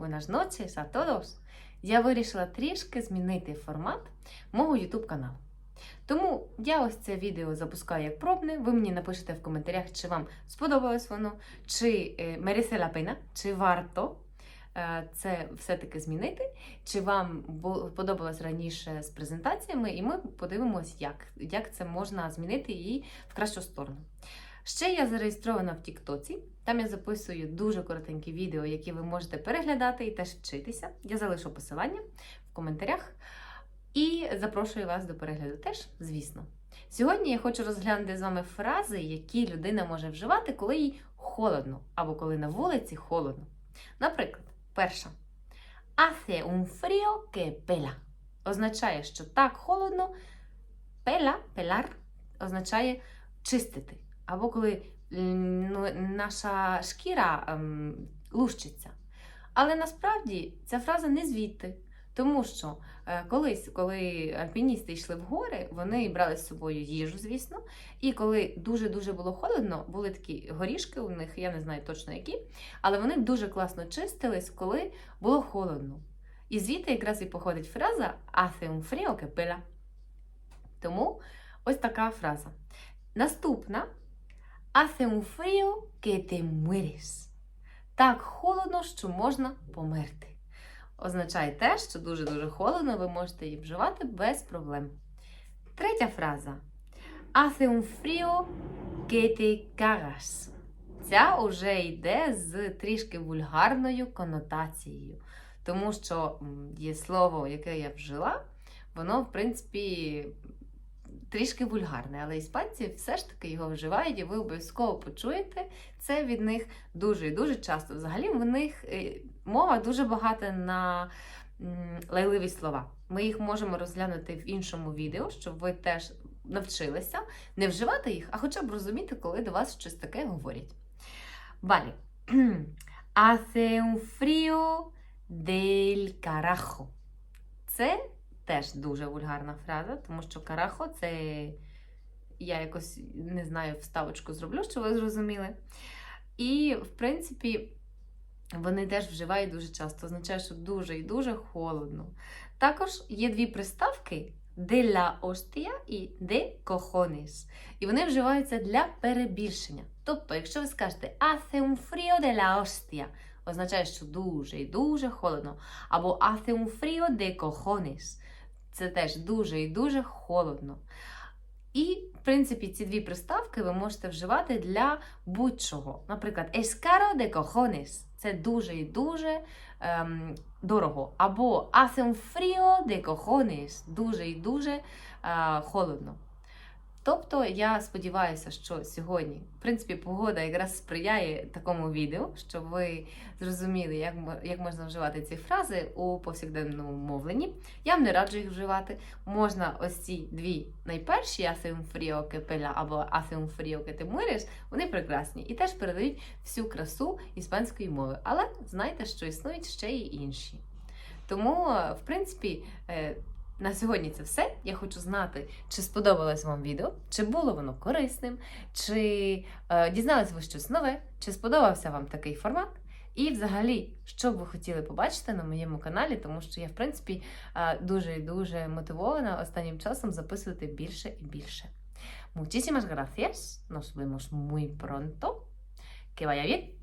Buenas noches a todos! Я вирішила трішки змінити формат мого YouTube каналу. Тому я ось це відео запускаю як пробне. Ви мені напишете в коментарях, чи вам сподобалось воно, чи е, merece la чи варто е, це все-таки змінити, чи вам подобалось раніше з презентаціями, і ми подивимось, як, як це можна змінити її в кращу сторону. Ще я зареєстрована в Тіктоці. Там я записую дуже коротенькі відео, які ви можете переглядати і теж вчитися. Я залишу посилання в коментарях. І запрошую вас до перегляду теж, звісно. Сьогодні я хочу розглянути з вами фрази, які людина може вживати, коли їй холодно, або коли на вулиці холодно. Наприклад, перша. Hace un frío que pela. Означає, що так холодно. Пела, пелар означає чистити. Або коли ну, наша шкіра ем, лущиться. Але насправді ця фраза не звідти. Тому що е, колись, коли альпіністи йшли в гори, вони брали з собою їжу, звісно. І коли дуже-дуже було холодно, були такі горішки у них, я не знаю точно які, але вони дуже класно чистились, коли було холодно. І звідти якраз і походить фраза «hace un frío que. Тому ось така фраза. Наступна «hace un frío que te mueres». Так холодно, що можна померти. Означає те, що дуже-дуже холодно, ви можете її вживати без проблем. Третя фраза. Hace un frío que te cagas. Ця вже йде з трішки вульгарною конотацією. Тому що є слово, яке я вжила, воно, в принципі, трішки вульгарне, але іспанці все ж таки його вживають, і ви обов'язково почуєте це від них дуже і дуже часто. Взагалі в них е, мова дуже багата на лайливі слова. Ми їх можемо розглянути в іншому відео, щоб ви теж навчилися не вживати їх, а хоча б розуміти, коли до вас щось таке говорять. Валі. Hace un frío del carajo. Це теж дуже вульгарна фраза, тому що карахо це я якось не знаю, вставочку зроблю, щоб ви зрозуміли. І, в принципі, вони теж вживають дуже часто. Означає, що дуже і дуже холодно. Також є дві приставки de la hostia і de cojones. І вони вживаються для перебільшення. Тобто, якщо ви скажете hace un frío de la hostia, означає, що дуже і дуже холодно. Або hace un frío de cojones. Це теж дуже і дуже холодно. І, в принципі, ці дві приставки ви можете вживати для будь-чого. Наприклад, «escaro de cojones. Це дуже і дуже ем, дорого. Або hace un frío de cojones. Дуже і дуже е, холодно. Тобто я сподіваюся, що сьогодні, в принципі, погода якраз сприяє такому відео, щоб ви зрозуміли, як, як можна вживати ці фрази у повсякденному мовленні. Я вам не раджу їх вживати. Можна ось ці дві найперші que pela або te mueres, вони прекрасні і теж передають всю красу іспанської мови. Але знайте, що існують ще й інші. Тому, в принципі, е, на сьогодні це все. Я хочу знати, чи сподобалось вам відео, чи було воно корисним, чи е, дізналися ви щось нове, чи сподобався вам такий формат. І взагалі, що б ви хотіли побачити на моєму каналі, тому що я, в принципі, е, дуже і дуже мотивована останнім часом записувати більше і більше. Muchísimas gracias. Nos vemos muy pronto. Que vaya bien.